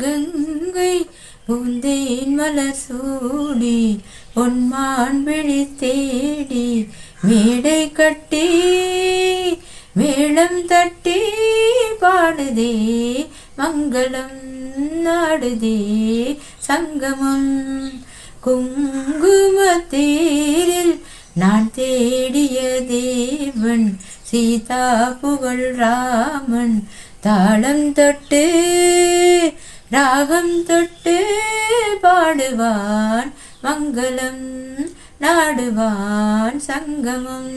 கங்கை பூந்தேன் மலர் சூடி பொன்மான் விழி தேடி மேடை கட்டி மேளம் தட்டி பாடுதே மங்களம் நாடுதே சங்கமம் குங்கும தேரில் நான் தேடிய தேவன் சீதா புகழ் ராமன் தாளம் தொட்டு ராகம் தொட்டு பாடுவான் மங்களம் நாடுவான் சங்கமம்.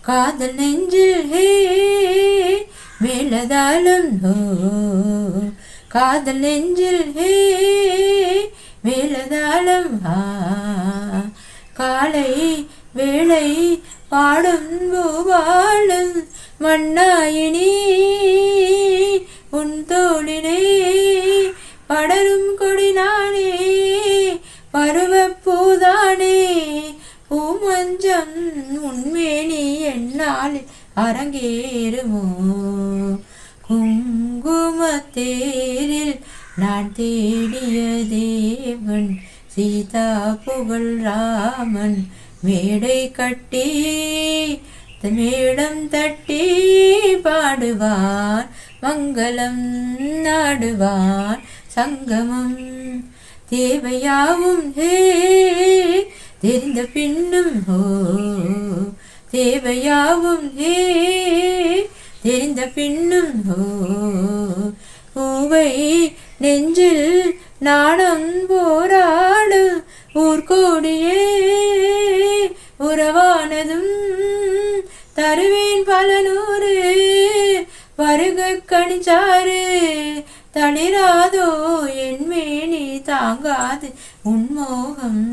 காதல் நெஞ்சில் ஹே மேலதாலும் ஹோ. காதல் நெஞ்சில் ஹே மேலதாளம் ஆ காலை வேளை பாடும் பூவாளும் மண்ணாயினி உன் தோளிலே படரும் கொடினானே பருவப்பூதானே. பூமஞ்சம் உண்மேனி என்னால் அரங்கேறுமோ குங்குமத்தேரில் நான் தேடிய தேவன் சீதா புகழ் ராமன் மேடை கட்டி மேடம் தட்டி பாடுவான் மங்களம் நாடுவான் சங்கமம் தேவையாவும் ஹே தெரிந்த பின்னும் ஹோ. தேவையாவும் ஹே தெரிந்த பின்னும் ஹோ. பூவை நெஞ்சில் நாணம் போராடு ஊர்கோடியே உறவானதும் தருவேன் பல நூறு வருக கணிச்சாரு தளிராதோ என் மேனி தாங்காது உன்மோகம்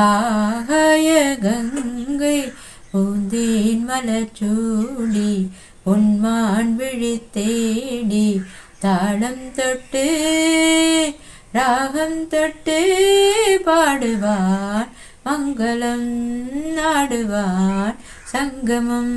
ஆகாய கங்கை பூந்தேன் மலச்சூடி பொன்மான் விழித்தேடி தாளம் தொட்டு ராகம் தொட்டு பாடுவான் மங்களம் நாடுவான் சங்கமம்.